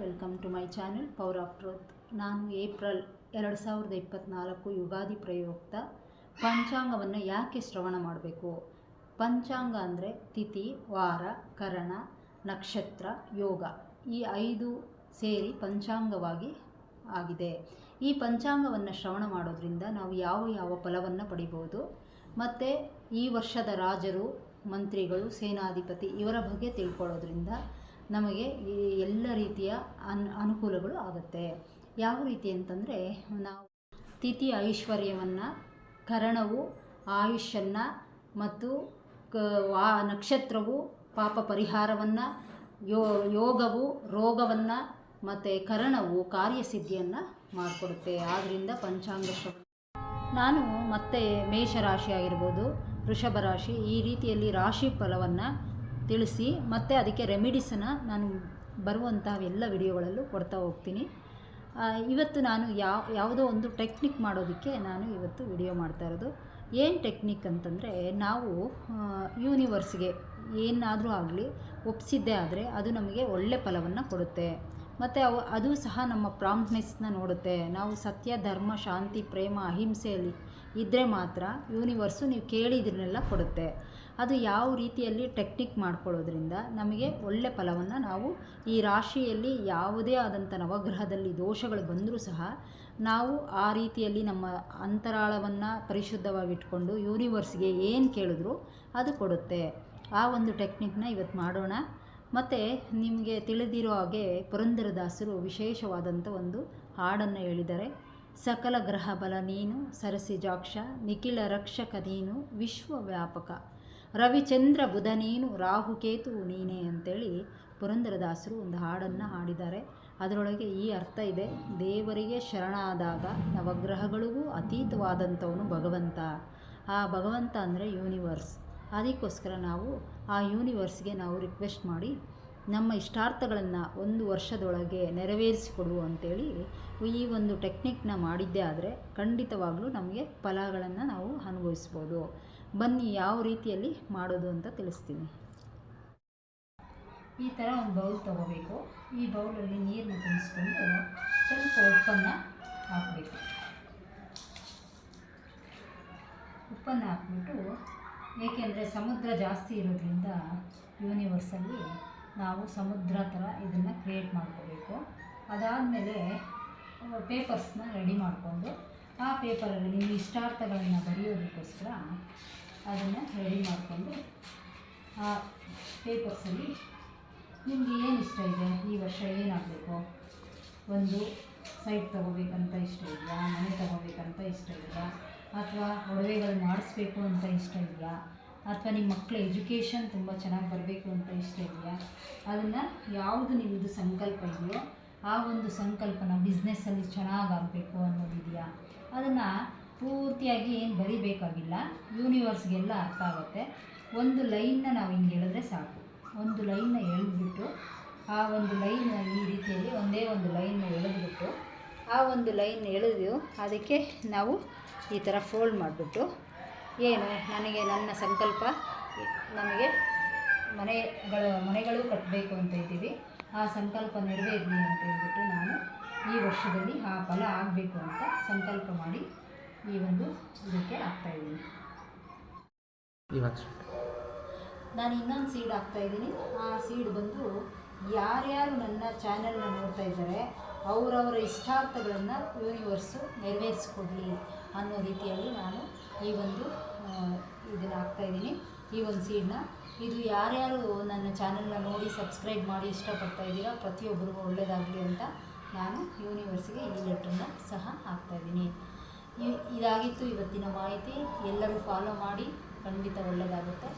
Welcome to my channel power of truth ನಾನು April ಎರಡು ಸಾವಿರದ ಇಪ್ಪತ್ತ್ನಾಲ್ಕು ಯುಗಾದಿ ಪ್ರಯುಕ್ತ ಪಂಚಾಂಗವನ್ನು ಯಾಕೆ ಶ್ರವಣ ಮಾಡಬೇಕು? ಪಂಚಾಂಗ ಅಂದರೆ ತಿಥಿ, ವಾರ, ಕರಣ, ನಕ್ಷತ್ರ, ಯೋಗ. ಈ ಐದು ಸೇರಿ ಪಂಚಾಂಗವಾಗಿ ಆಗಿದೆ. ಈ ಪಂಚಾಂಗವನ್ನು ಶ್ರವಣ ಮಾಡೋದ್ರಿಂದ ನಾವು ಯಾವ ಯಾವ ಫಲವನ್ನು ಪಡಿಬೋದು? ಮತ್ತು ಈ ವರ್ಷದ ರಾಜರು, ಮಂತ್ರಿಗಳು, ಸೇನಾಧಿಪತಿ ಇವರ ಬಗ್ಗೆ ತಿಳ್ಕೊಳ್ಳೋದ್ರಿಂದ ನಮಗೆ ಎಲ್ಲ ರೀತಿಯ ಅನ್ ಅನುಕೂಲಗಳು ಆಗುತ್ತೆ. ಯಾವ ರೀತಿ ಅಂತಂದರೆ ನಾವು ತಿಥಿ ಐಶ್ವರ್ಯವನ್ನು, ಕರಣವು ಆಯುಷ್ಯನ್ನು ಮತ್ತು ಕ ನಕ್ಷತ್ರವು ಪಾಪ ಪರಿಹಾರವನ್ನು, ಯೋ ಯೋಗವು ರೋಗವನ್ನು ಮತ್ತು ಕರಣವು ಕಾರ್ಯಸಿದ್ಧಿಯನ್ನು ಮಾಡಿಕೊಡುತ್ತೆ. ಆದ್ದರಿಂದ ಪಂಚಾಂಗ ನಾನು ಮತ್ತೆ ಮೇಷರಾಶಿ ಆಗಿರ್ಬೋದು, ವೃಷಭ ರಾಶಿ ಈ ರೀತಿಯಲ್ಲಿ ರಾಶಿ ಫಲವನ್ನು ತಿಳಿಸಿ ಮತ್ತು ಅದಕ್ಕೆ ರೆಮಿಡೀಸನ್ನು ನಾನು ಬರುವಂತಹ ಎಲ್ಲ ವಿಡಿಯೋಗಳಲ್ಲೂ ಕೊಡ್ತಾ ಹೋಗ್ತೀನಿ. ಇವತ್ತು ನಾನು ಯಾವ, ಯಾವುದೋ ಒಂದು ಟೆಕ್ನಿಕ್ ಮಾಡೋದಕ್ಕೆ ನಾನು ಇವತ್ತು ವಿಡಿಯೋ ಮಾಡ್ತಾ ಇರೋದು. ಏನು ಟೆಕ್ನಿಕ್ ಅಂತಂದರೆ ನಾವು ಯೂನಿವರ್ಸ್ಗೆ ಏನಾದರೂ ಆಗಲಿ ಒಪ್ಪಿಸಿದ್ದೇ ಆದರೆ ಅದು ನಮಗೆ ಒಳ್ಳೆ ಫಲವನ್ನು ಕೊಡುತ್ತೆ. ಮತ್ತು ಅವು, ಅದು ಸಹ ನಮ್ಮ ಪ್ರಾಂಪ್ಟ್ನೆಸ್ನ ನೋಡುತ್ತೆ. ನಾವು ಸತ್ಯ, ಧರ್ಮ, ಶಾಂತಿ, ಪ್ರೇಮ, ಅಹಿಂಸೆಯಲ್ಲಿ ಇದ್ದರೆ ಮಾತ್ರ ಯೂನಿವರ್ಸು ನೀವು ಕೇಳಿದ್ರನ್ನೆಲ್ಲ ಕೊಡುತ್ತೆ. ಅದು ಯಾವ ರೀತಿಯಲ್ಲಿ ಟೆಕ್ನಿಕ್ ಮಾಡ್ಕೊಳ್ಳೋದ್ರಿಂದ ನಮಗೆ ಒಳ್ಳೆ ಫಲವನ್ನು ನಾವು ಈ ರಾಶಿಯಲ್ಲಿ ಯಾವುದೇ ಆದಂಥ ನವಗ್ರಹದಲ್ಲಿ ದೋಷಗಳು ಬಂದರೂ ಸಹ ನಾವು ಆ ರೀತಿಯಲ್ಲಿ ನಮ್ಮ ಅಂತರಾಳವನ್ನು ಪರಿಶುದ್ಧವಾಗಿಟ್ಕೊಂಡು ಯೂನಿವರ್ಸ್ಗೆ ಏನು ಕೇಳಿದ್ರು ಅದು ಕೊಡುತ್ತೆ. ಆ ಒಂದು ಟೆಕ್ನಿಕ್ನ ಇವತ್ತು ಮಾಡೋಣ. ಮತ್ತು ನಿಮಗೆ ತಿಳಿದಿರೋ ಹಾಗೆ ಪುರಂದರದಾಸರು ವಿಶೇಷವಾದಂಥ ಒಂದು ಹಾಡನ್ನು ಹೇಳಿದ್ದಾರೆ. ಸಕಲ ಗ್ರಹ ಬಲ ನೀನು ಸರಸಿಜಾಕ್ಷ ನಿಖಿಲ ರಕ್ಷಕ ನೀನು, ವಿಶ್ವವ್ಯಾಪಕ. ರವಿಚಂದ್ರ ಬುಧ ನೀನು ರಾಹುಕೇತು ನೀನೇ ಅಂತೇಳಿ ಪುರಂದರದಾಸರು ಒಂದು ಹಾಡನ್ನು ಹಾಡಿದ್ದಾರೆ. ಅದರೊಳಗೆ ಈ ಅರ್ಥ ಇದೆ, ದೇವರಿಗೆ ಶರಣಾದಾಗ ನವಗ್ರಹಗಳಿಗೂ ಅತೀತವಾದಂಥವನು ಭಗವಂತ. ಆ ಭಗವಂತ ಅಂದರೆ ಯೂನಿವರ್ಸ್ ಅದಕ್ಕೋಸ್ಕರ ನಾವು ಆ ಯೂನಿವರ್ಸ್ಗೆ ನಾವು ರಿಕ್ವೆಸ್ಟ್ ಮಾಡಿ ನಮ್ಮ ಇಷ್ಟಾರ್ಥಗಳನ್ನು ಒಂದು ವರ್ಷದೊಳಗೆ ನೆರವೇರಿಸಿಕೊಡು ಅಂತೇಳಿ ಈ ಒಂದು ಟೆಕ್ನಿಕ್ನ ಮಾಡಿದ್ದೇ ಆದರೆ ಖಂಡಿತವಾಗಲೂ ನಮಗೆ ಫಲಗಳನ್ನು ನಾವು ಅನುಭವಿಸ್ಬೋದು. ಬನ್ನಿ ಯಾವ ರೀತಿಯಲ್ಲಿ ಮಾಡೋದು ಅಂತ ತಿಳಿಸ್ತೀನಿ. ಈ ಥರ ಒಂದು ಬೌಲ್ ತೊಗೋಬೇಕು. ಈ ಬೌಲಲ್ಲಿ ನೀರನ್ನ ತುಂಬಿಸ್ಕೊಂಡು ಸ್ವಲ್ಪ ಉಪ್ಪನ್ನು ಹಾಕಬೇಕು. ಉಪ್ಪನ್ನು ಹಾಕ್ಬಿಟ್ಟು ಏಕೆಂದರೆ ಸಮುದ್ರ ಜಾಸ್ತಿ ಇರೋದ್ರಿಂದ ಯೂನಿವರ್ಸಲ್ಲಿ ನಾವು ಸಮುದ್ರ ಥರ ಇದನ್ನು ಕ್ರಿಯೇಟ್ ಮಾಡ್ಕೋಬೇಕು. ಅದಾದಮೇಲೆ ಪೇಪರ್ಸ್ನ ರೆಡಿ ಮಾಡಿಕೊಂಡು, ಆ ಪೇಪರಲ್ಲಿ ನಿಮ್ಮ ಇಷ್ಟಾರ್ಥಗಳನ್ನು ಬರೆಯೋದಕ್ಕೋಸ್ಕರ ಅದನ್ನು ರೆಡಿ ಮಾಡಿಕೊಂಡು, ಆ ಪೇಪರ್ಸಲ್ಲಿ ನಿಮಗೆ ಏನು ಇಷ್ಟ ಇದೆ? ಈ ವರ್ಷ ಏನಾಗಬೇಕು? ಒಂದು ಸೈಟ್ ತಗೋಬೇಕಂತ ಇಷ್ಟ ಇದೆಯಾ? ಮನೆ ತಗೋಬೇಕಂತ ಇಷ್ಟ ಇದೆಯಾ? ಅಥವಾ ಒಡವೆಗಳು ಮಾಡಿಸ್ಬೇಕು ಅಂತ ಇಷ್ಟ ಇದೆಯಾ? ಅಥವಾ ನಿಮ್ಮ ಮಕ್ಕಳ ಎಜುಕೇಷನ್ ತುಂಬ ಚೆನ್ನಾಗಿ ಬರಬೇಕು ಅಂತ ಇಷ್ಟ ಇದೆಯಾ? ಅದನ್ನು ಯಾವುದು ನಿಮ್ಮದು ಸಂಕಲ್ಪ ಇದೆಯೋ, ಆ ಒಂದು ಸಂಕಲ್ಪನ ಬಿಸ್ನೆಸ್ಸಲ್ಲಿ ಚೆನ್ನಾಗಾಗಬೇಕು ಅನ್ನೋದಿದೆಯಾ ಅದನ್ನು ಪೂರ್ತಿಯಾಗಿ ಏನು ಬರಿಬೇಕಾಗಿಲ್ಲ ಯೂನಿವರ್ಸ್ಗೆಲ್ಲ ಅರ್ಥ ಆಗುತ್ತೆ. ಒಂದು ಲೈನ್ನ ನಾವು ಹಿಂಗೆ ಹೇಳಿದ್ರೆ ಸಾಕು. ಒಂದು ಲೈನ್ನ ಎಳೆದ್ಬಿಟ್ಟು, ಆ ಒಂದು ಲೈನ್ ಈ ರೀತಿಯಲ್ಲಿ ಒಂದೇ ಒಂದು ಲೈನ್ನ ಎಳೆದ್ಬಿಟ್ಟು ಆ ಒಂದು ಲೈನ್ ಎಳೆದು ಅದಕ್ಕೆ ನಾವು ಈ ಥರ ಫೋಲ್ಡ್ ಮಾಡಿಬಿಟ್ಟು ಏನು ನನಗೆ ನನ್ನ ಸಂಕಲ್ಪ ನಮಗೆ ಮನೆಗಳು ಮನೆಗಳು ಕಟ್ಟಬೇಕು ಅಂತ ಇದ್ದೀವಿ. ಆ ಸಂಕಲ್ಪ ನೆರವೇರಲಿ ಅಂತ ಹೇಳ್ಬಿಟ್ಟು ನಾನು ಈ ವರ್ಷದಲ್ಲಿ ಆ ಫಲ ಆಗಬೇಕು ಅಂತ ಸಂಕಲ್ಪ ಮಾಡಿ ಈ ಒಂದು ಇದಕ್ಕೆ ಹಾಕ್ತಾಯಿದ್ದೀನಿ ಇದ್ದೀನಿ. ನಾನು ಇನ್ನೊಂದು ಸೀಡ್ ಹಾಕ್ತಾಯಿದ್ದೀನಿ ಆ ಸೀಡ್ ಬಂದು ಯಾರ್ಯಾರು ನನ್ನ ಚಾನೆಲ್ನ ನೋಡ್ತಾ ಇದ್ದಾರೆ, ಅವರವರ ಇಷ್ಟಾರ್ಥಗಳನ್ನು ಯೂನಿವರ್ಸು ನೆರವೇರಿಸ್ಕೊಡ್ಲಿ ಅನ್ನೋ ರೀತಿಯಲ್ಲಿ ನಾನು ಈ ಒಂದು ಇದನ್ನು ಹಾಕ್ತಾಯಿದ್ದೀನಿ ಈ ಒಂದು ಸೀಡನ್ನ ಇದು ಯಾರ್ಯಾರು ನನ್ನ ಚಾನೆಲ್ನ ನೋಡಿ ಸಬ್ಸ್ಕ್ರೈಬ್ ಮಾಡಿ ಇಷ್ಟಪಡ್ತಾ ಇದ್ದೀರಾ ಪ್ರತಿಯೊಬ್ಬರಿಗೂ ಒಳ್ಳೆಯದಾಗಲಿ ಅಂತ ನಾನು ಯೂನಿವರ್ಸಿಗೆ ಈ ಲೆಟ್ರನ್ನ ಸಹ ಹಾಕ್ತಾಯಿದ್ದೀನಿ ಇದಾಗಿತ್ತು ಇವತ್ತಿನ ಮಾಹಿತಿ. ಎಲ್ಲರೂ ಫಾಲೋ ಮಾಡಿ, ಖಂಡಿತ ಒಳ್ಳೆಯದಾಗುತ್ತೆ